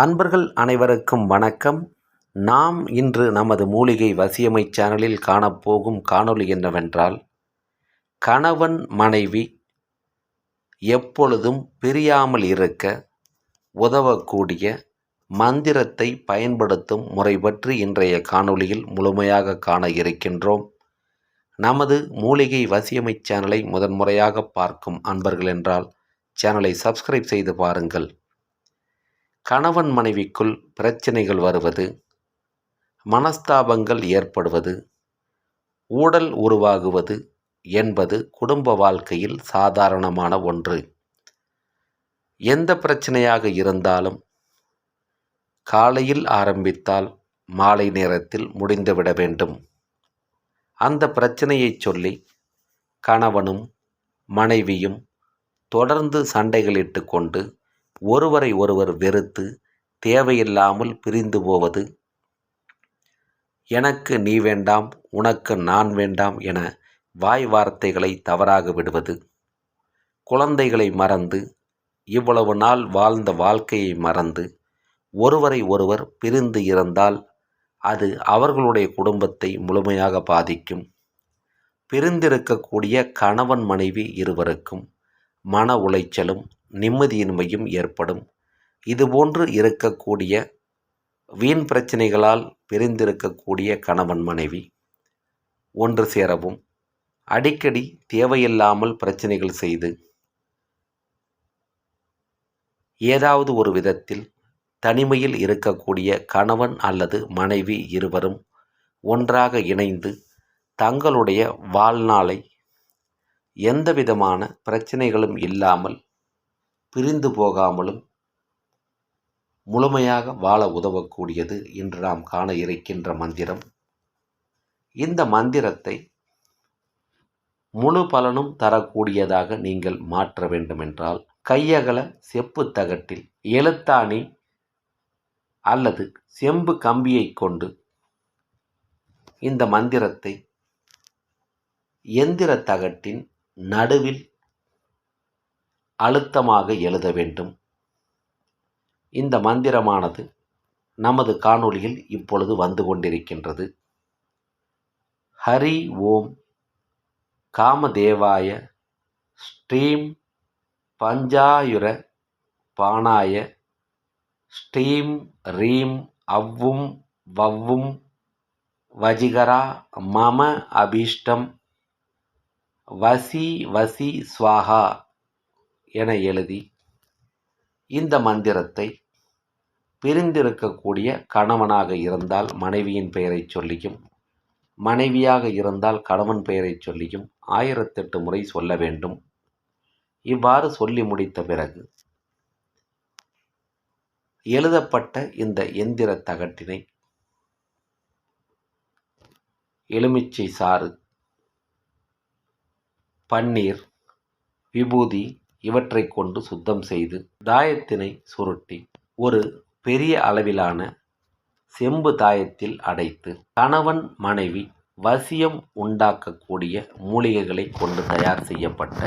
அன்பர்கள் அனைவருக்கும் வணக்கம். நாம் இன்று நமது மூலிகை வசியமை சேனலில் காணப்போகும் காணொளி என்னவென்றால் கணவன் மனைவி எப்பொழுதும் பிரியாமல் இருக்க உதவக்கூடிய மந்திரத்தை பயன்படுத்தும் முறை பற்றி இன்றைய காணொளியில் முழுமையாக காண இருக்கின்றோம். நமது மூலிகை வசியமை சேனலை முதன்முறையாக பார்க்கும் அன்பர்கள் என்றால் சேனலை சப்ஸ்கிரைப் செய்து பாருங்கள். கணவன் மனைவிக்குள் பிரச்சனைகள் வருவது மனஸ்தாபங்கள் ஏற்படுவது ஊடல் உருவாகுவது என்பது குடும்ப வாழ்க்கையில் சாதாரணமான ஒன்று. எந்த பிரச்சனையாக இருந்தாலும் காலையில் ஆரம்பித்தால் மாலை நேரத்தில் முடிந்துவிட வேண்டும். அந்த பிரச்சனையை சொல்லி கணவனும் மனைவியும் தொடர்ந்து சண்டைகளிட்டு கொண்டு ஒருவரை ஒருவர் வெறுத்து தேவையில்லாமல் பிரிந்து போவது. எனக்கு நீ வேண்டாம் உனக்கு நான் வேண்டாம் என வாய் வார்த்தைகளை தவறாக விடுவது. குழந்தைகளை மறந்து இவ்வளவு நாள் வாழ்ந்த வாழ்க்கையை மறந்து ஒருவரை ஒருவர் பிரிந்து இருந்தால் அது அவர்களுடைய குடும்பத்தை முழுமையாக பாதிக்கும். பிரிந்திருக்கக்கூடிய கணவன் மனைவி இருவருக்கும் மன உளைச்சலும் நிம்மதியின்மையும் ஏற்படும். இதுபோன்று இருக்கக்கூடிய வீண் பிரச்சனைகளால் பிரிந்திருக்கக்கூடிய கணவன் மனைவி ஒன்று சேரவும். அடிக்கடி தேவையில்லாமல் பிரச்சனைகள் செய்து ஏதாவது ஒரு விதத்தில் தனிமையில் இருக்கக்கூடிய கணவன் அல்லது மனைவி இருவரும் ஒன்றாக இணைந்து தங்களுடைய வாழ்நாளை எந்தவிதமான பிரச்சனைகளும் இல்லாமல் பிரிந்து போகாமலும் முழுமையாக வாழ உதவக்கூடியது இன்று நாம் காண இருக்கின்ற மந்திரம். இந்த மந்திரத்தை முழு பலனும் தரக்கூடியதாக நீங்கள் மாற்ற வேண்டுமென்றால் கையகல செப்பு தகட்டில் எழுத்தாணி அல்லது செம்பு கம்பியை கொண்டு இந்த மந்திரத்தை எந்திர தகட்டின் நடுவில் அழுத்தமாக எழுத வேண்டும். இந்த மந்திரமானது நமது காணொளியில் இப்பொழுது வந்து கொண்டிருக்கின்றது. ஹரி ஓம் காமதேவாய ஸ்ரீம் பஞ்சாயுர பானாய ஸ்ரீம் ரீம் அவ்வும் வவ்வும் வஜிகரா மம அபீஷ்டம். வசி வசி ஸ்வாகா என எழுதி இந்த மந்திரத்தை பிரிந்திருக்கக்கூடிய கணவனாக இருந்தால் மனைவியின் பெயரை சொல்லியும் மனைவியாக இருந்தால் கணவன் பெயரை சொல்லியும் ஆயிரத்தெட்டு முறை சொல்ல வேண்டும். இவ்வாறு சொல்லி முடித்த பிறகு எழுதப்பட்ட இந்த எந்திர தகட்டினை எலுமிச்சை சாறு பன்னீர் விபூதி இவற்றை கொண்டு சுத்தம் செய்து தாயத்தினை சுருட்டி ஒரு பெரிய அளவிலான செம்பு தாயத்தில் அடைத்து கணவன் மனைவி வசியம் உண்டாக்கக்கூடிய மூலிகைகளை கொண்டு தயார் செய்யப்பட்ட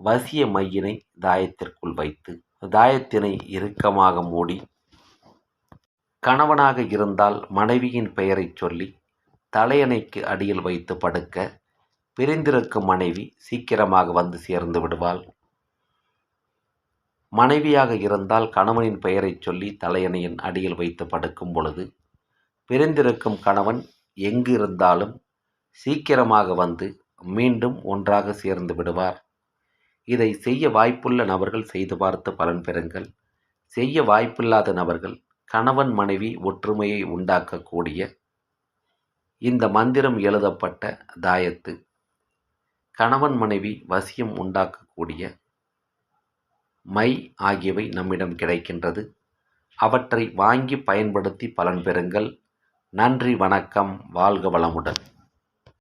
வசிய மையினை தாயத்திற்குள் வைத்து தாயத்தினை இறுக்கமாக மூடி கணவனாக இருந்தால் மனைவியின் பெயரை சொல்லி தலையணைக்கு அடியில் வைத்து படுக்க பிரிந்திருக்கும் மனைவி சீக்கிரமாக வந்து சேர்ந்து விடுவாள். மனைவியாக இருந்தால் கணவனின் பெயரைச் சொல்லி தலையணையின் அடியில் வைத்து படுக்கும் பொழுது பிரிந்திருக்கும் கணவன் எங்கு இருந்தாலும் சீக்கிரமாக வந்து மீண்டும் ஒன்றாக சேர்ந்து விடுவார். இதை செய்ய வாய்ப்புள்ள நபர்கள் செய்து பார்த்து பலன் பெறுங்கள். செய்ய வாய்ப்பில்லாத நபர்கள் கணவன் மனைவி ஒற்றுமையை உண்டாக்கக்கூடிய இந்த மந்திரம் எழுதப்பட்ட தாயத்து கணவன் மனைவி வசியம் உண்டாக்கக்கூடிய மை ஆகியவை நம்மிடம் கிடைக்கின்றது. அவற்றை வாங்கி பயன்படுத்தி பலன் பெறுங்கள். நன்றி வணக்கம். வாழ்க வளமுடன்.